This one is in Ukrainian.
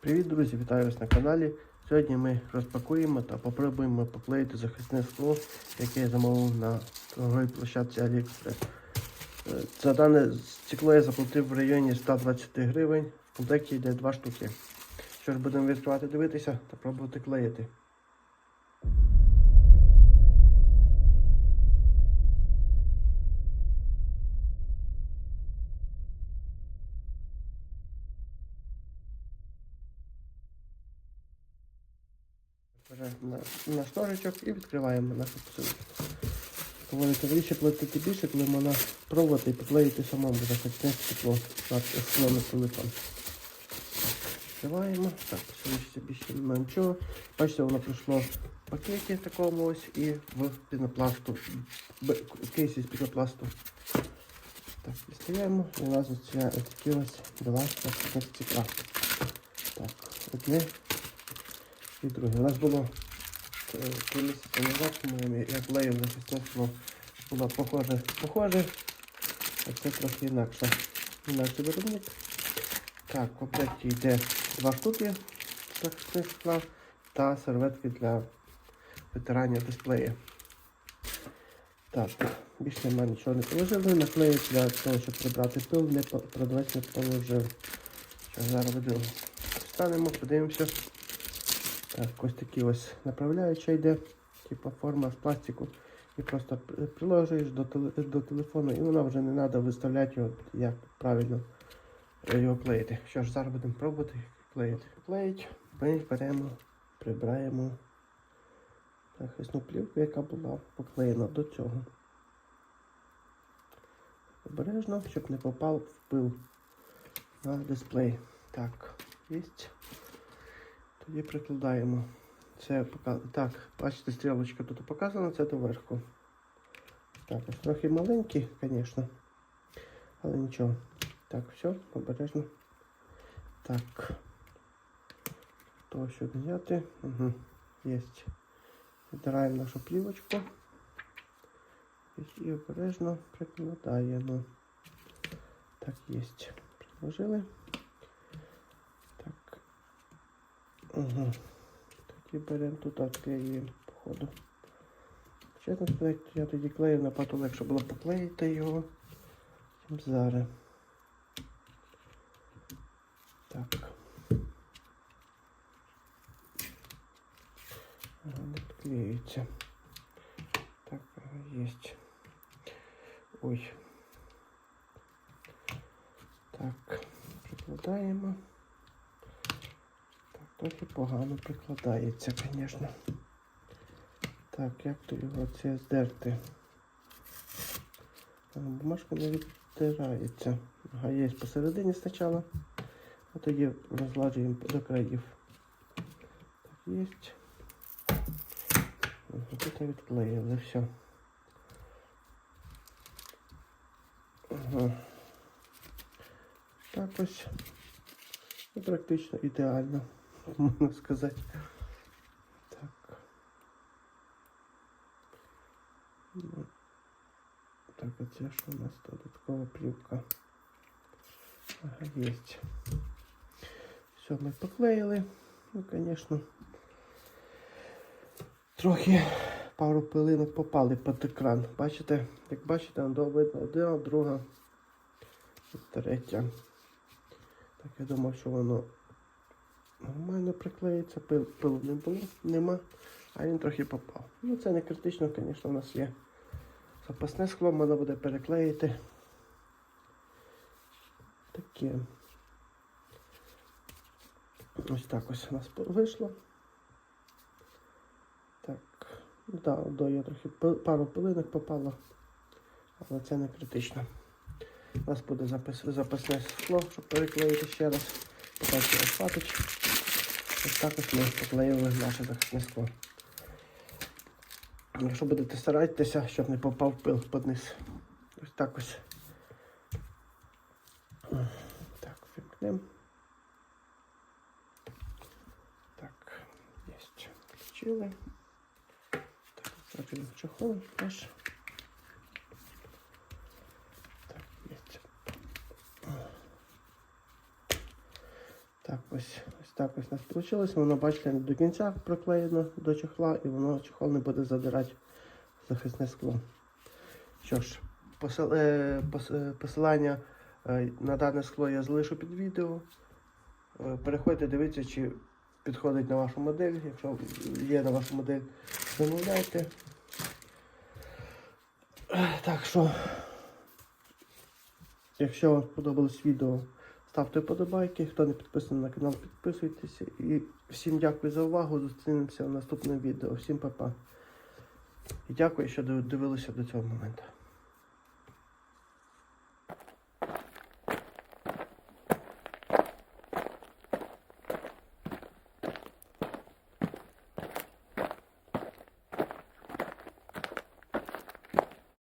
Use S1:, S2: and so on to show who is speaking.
S1: Привіт, друзі! Вітаю вас на каналі. Сьогодні ми розпакуємо та попробуємо поклеїти захисне скло, яке я замовив на торговій площадці AliExpress. Е, За дане стекло я заплатив в районі 120 гривень. В комплекті йде два штуки. Що ж, будемо відкривати, дивитися та пробувати клеїти. Беремо на, на шторичок і відкриваємо нашу посилку. Говорите, вище платити більше, коли можна пробувати і поклеїти самому захисне стекло на скло на телефон. Відкриваємо. Так, посилочці більше нічого. Бачите, воно прийшло в пакеті такому ось і в пінопласту. В кейсі з пінопласту. Так, дістаємо. І у нас ось ця ось два захисних стекла. Так, одне і друге. У нас було е, три місяці назад, по-моєму, я клеїв захисне скло. Було похоже, похоже, а це трохи інакше. Інакше виробник. Так, в комплекті йде два штуки захисних та серветки для витирання дисплею. Так, більше немає нічого не положили. Наклею для того, щоб прибрати пил, не продавець не положив. Що зараз. Станемо, подивимося. Так, ось такі ось направляюча йде, типу форма з пластику. І просто приложуєш до, теле- до телефону і воно вже не треба виставляти його, як правильно е, його клеїти. Що ж, зараз будемо пробувати клеїти. Клеїть, ми беремо, прибираємо захисну плівку, яка була поклеєна до цього. Обережно, щоб не попав в пил на дисплей. Так, є. Тоді прикладаємо. Це пока... Так, бачите, стрілочка тут показана, це доверху. Так, ось трохи маленький, звісно. Але нічого. Так, все, обережно. Так. То, щоб взяти. Угу. Єсть. Віддираємо нашу плівочку. І обережно прикладаємо. Так, єсть. Приложили. Так. Угу. Тоді беремо тут відклеюємо походу. Чесно сказати, я тоді клеїв, напевно легше було поклеїти його. Чим зараз. Так. Ага, не відклеюється. Так, ага, єсть. Ой. Так, прикладаємо. Трохи погано прикладається, звісно. Так, як то його це здерти? Бумажка не відтирається. Ага, є посередині спочатку, а тоді розладжуємо до країв. Так, є. Тут не відклеїли, все. Ага. Так ось. І практично ідеально, можна сказати. Так. Так, а це що у нас додаткова плівка? Ага, є. Все, ми поклеїли. Ну, звісно, трохи пару пилинок попали під екран. Бачите? Як бачите, видно одна, друга третя. Так, я думав, що воно нормально приклеїться, пил, пилу не було, нема, а він трохи попав. Ну це не критично, звісно, у нас є запасне скло, можна буде переклеїти. Таке. Ось так ось у нас вийшло. Так, да, до я трохи пару пилинок попало, але це не критично. У нас буде запис, запасне скло, щоб переклеїти ще раз. Покажу розпатич. Ось так ось ми поклеїли наше захисне скло. Якщо будете старатися, щоб не попав пил під низ. Ось так ось. Так, вимкнемо. Так, є. Включили. Так, зробимо чохол теж. Так, ось, ось так ось у нас вийшло. Воно, бачите, до кінця приклеєно до чехла, і воно чехол не буде задирати захисне скло. Що ж, е, е, посилання е, на дане скло я залишу під відео. Переходьте, дивіться, чи підходить на вашу модель. Якщо є на вашу модель, замовляйте. Так що, якщо вам сподобалось відео, ставте вподобайки. Хто не підписаний на канал, підписуйтесь. І всім дякую за увагу. Зустрінемося в наступному відео. Всім па-па. І дякую, що дивилися до цього моменту.